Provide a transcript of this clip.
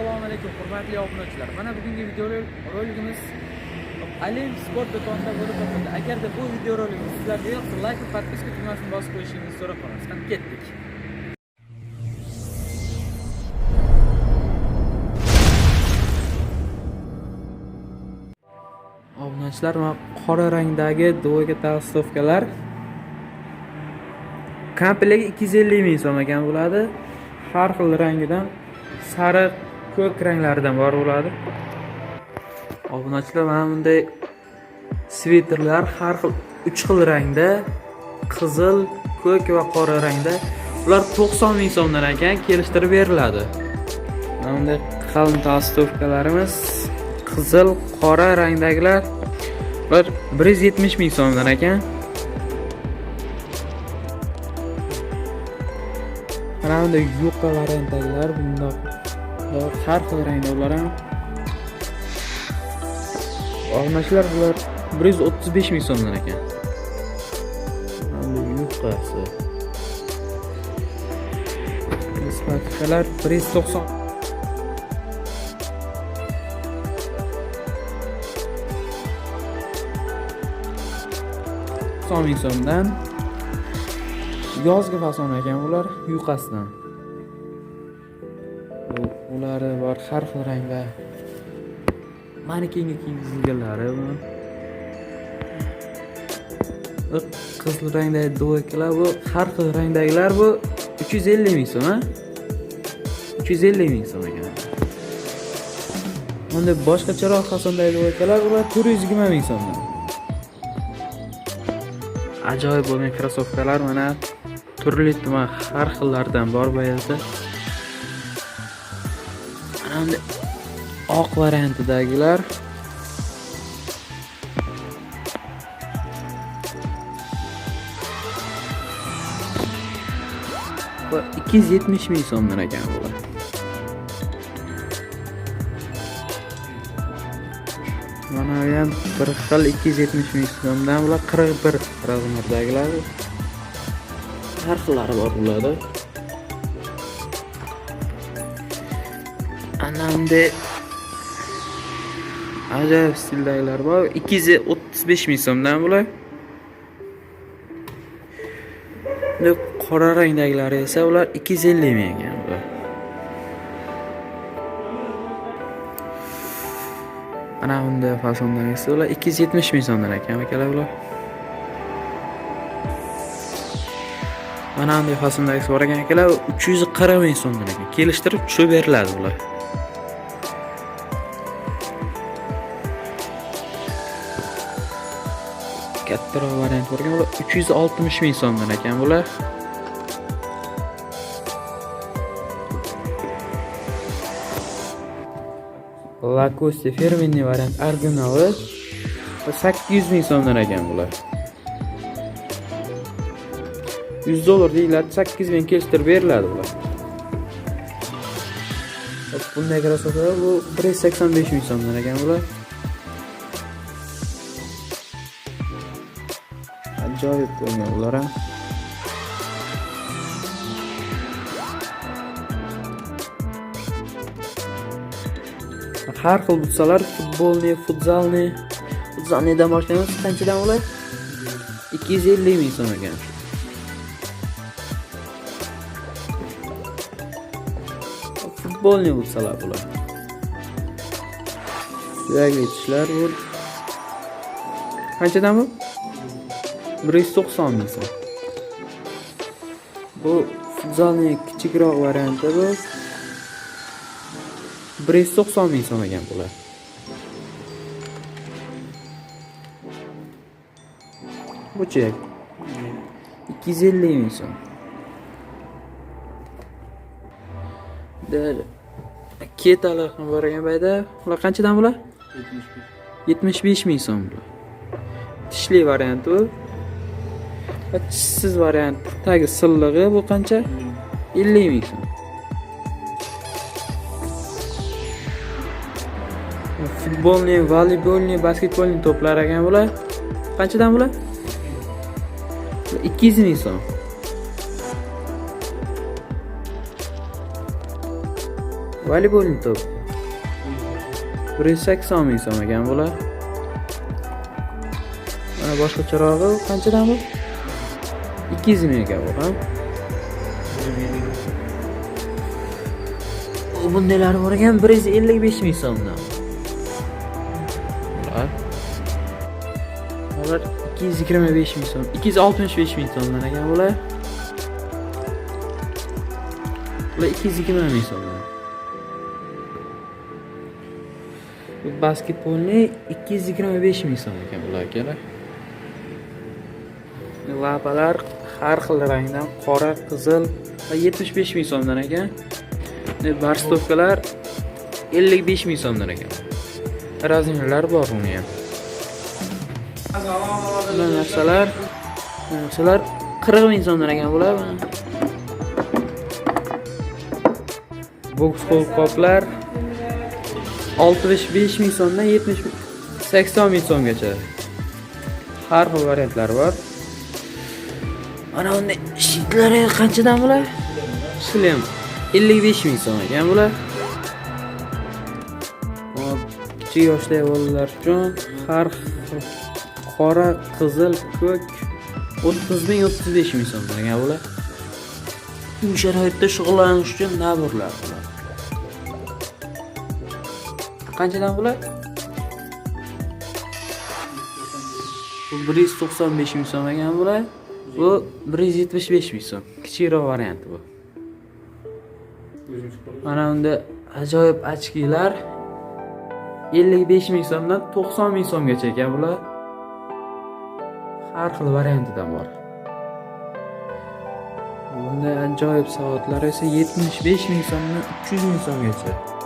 assalomu alaykum hurmatli obunachilar. Mana bugungi video roligimiz Alim sport do'konida bo'lib o'tadi agarda bu video roligimiz sizlarga yoqsa layk va podpiska tugmasini bosib qo'yishingizni so'rab qolamiz. Qani ketdik. Obunachilar mana qora rangdagi duoga tassovkalar komplegi 250 ming so'm ekan bo'ladi. Har xil rangidan sariq ko'k ranglardan bor bo'ladi. Obunachilar mana bunday sviterlar har xil uch xil rangda qizil ko'k va qora rangda. Ular 90 ming so'mdan ekan kelishtirib beriladi. Mana bunday qalin толстовкаlarimiz qizil qora rangdagilar ular 170 ming so'mdan ekan. Mana bunday yuqa variantdagilar bundoq har xil rangdorlar ham olmashlar bular bir yuz o'ttiz besh ming so'mdan ekan. Bu yupqasi nisbatkalar bir yuz to'qson. To'qson ming so'mdan. Yozgi fasona ekan bular yuqasidan. Ulari bor har xil rangda. Manikenga kiygizilganlari bu. Qizil rangdagi duvakalar bu har xil rangdagilar bu. 350 ming so'm a 350 ming so'm ekan. Unda boshqacharoq hasondagi duvakalar ular 420 ming so'mdan ajoyib bo'lgan krossovkalar mana. Turli tuman har xillardan bor bu yerda. hamda oq variantidagilar va ikki yuz yetmish ming so'mdan ekan bular mana bu ham bir xil ikki yuz yetmish ming so'mdan bular qirq bir razmerdagilar har xillari bor bularda ana bunday ajoyib stildagilar bor 235 ming so'mdan bular Bunday qora rangdagilari esa ular 250 ming ekan bular ana bunday fasondagisi ular 270 ming so'mdan ekan akalar bular mana bunday fasondagisi bor ekan akalar 340 ming so'mdan ekan kelishtirib tushib beriladi kattaroq variant bor ekan bular 360 ming so'mdan ekan bular Lacoste firmenniy variant originali 800 ming so'mdan ekan bular 100 dollar deyiladi 8 ming kelishtirib beriladi bular bu 185 ming so'mdan ekan bular ular ham har xil butsalar futbolniy futzalniy futzalniydan boshlaymiz qanchadan ular 250 ming so'm ekan futbolniy butsalar bular suyakli tishlar bu qanchadan bu 190 ming so'm bu futzalniy kichikroq varianti bu. 190 ming so'm ekan bular buchi 250 ming so'm ketalar ham bor ekan bayda ular qanchadan bular 75 ming so'm bular tishli varianti bu va tishsiz variant tagi sillig'i bu qancha 50 ming so'm futbolniy voleybolniy basketbolniy to'plar ekan bular qanchadan bular ikki yuz ming so'm Voleybolni to'p. 180 ming so'm ekan bular. Mana boshqa chirog'i qanchadan bu? 200 ming ekan bu. Bundalari bor ekan 155 ming so'mdan. Bular. Bular 225 ming so'm, 265 ming so'mdan ekan bular. Bular 220 ming so'mdan. Bu basketbolni 225 ming so'm ekan bular akalar. Lapalar har xil rangdan qora, qizil va 75 ming so'mdan ekan. E, Barstofkalar 55 ming so'mdan ekan. Razmerlar bor uni ham. bu narsalar, narsalar 40 ming so'mdan ekan bular. Box qo'lqoplar 65 ming so'mdan 70 sakson 80 ming so'mgacha. Har xil variantlari bor. Mana unda shitlari qanchadan bular? Shlem 55 ming so'm ekan bular. Kichik yoshli bolalar uchun har qora, qizil, ko'k 30 ming 35 ming so'm ekan bular. Bu sharoitda shug'ullanish uchun naburlar bular. Qanchadan bular? Bu 195 ming so'm ekan bular. Bu 175 ming so'm. Kichikroq varianti bu. Mana unda ajoyib ochkilar 55 ming so'mdan 90 ming so'mgacha ekan bular. Har xil variantidan bor. Bunda ajoyib soatlar esa 75 ming so'mdan 300 ming so'mgacha.